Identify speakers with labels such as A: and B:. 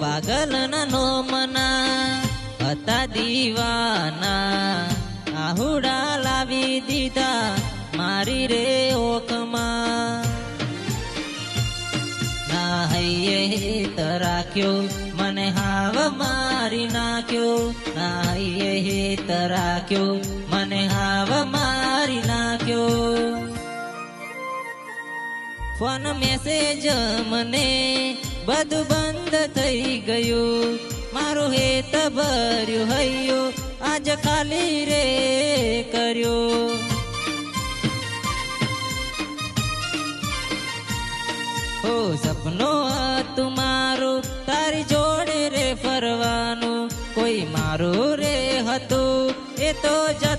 A: પાગલ નો મના હતા દીવાના આહુડા લાવી દીધા મારી રે ઓખમાં ના હૈયે હેત રાખ્યો મને હાવ મારી નાખ્યો ના હૈયે હેત રાખ્યો મને હાવ મારી નાખ્યો ફોન મેસેજ મને બંધ થઈ ગયું. મારું હેત ભર્યું હૈયો. આજ ખાલી રે કર્યો. હો સપનો હતું મારું, તારી જોડે રે ફરવાનું. કોઈ મારું રે હતું, એ તો રે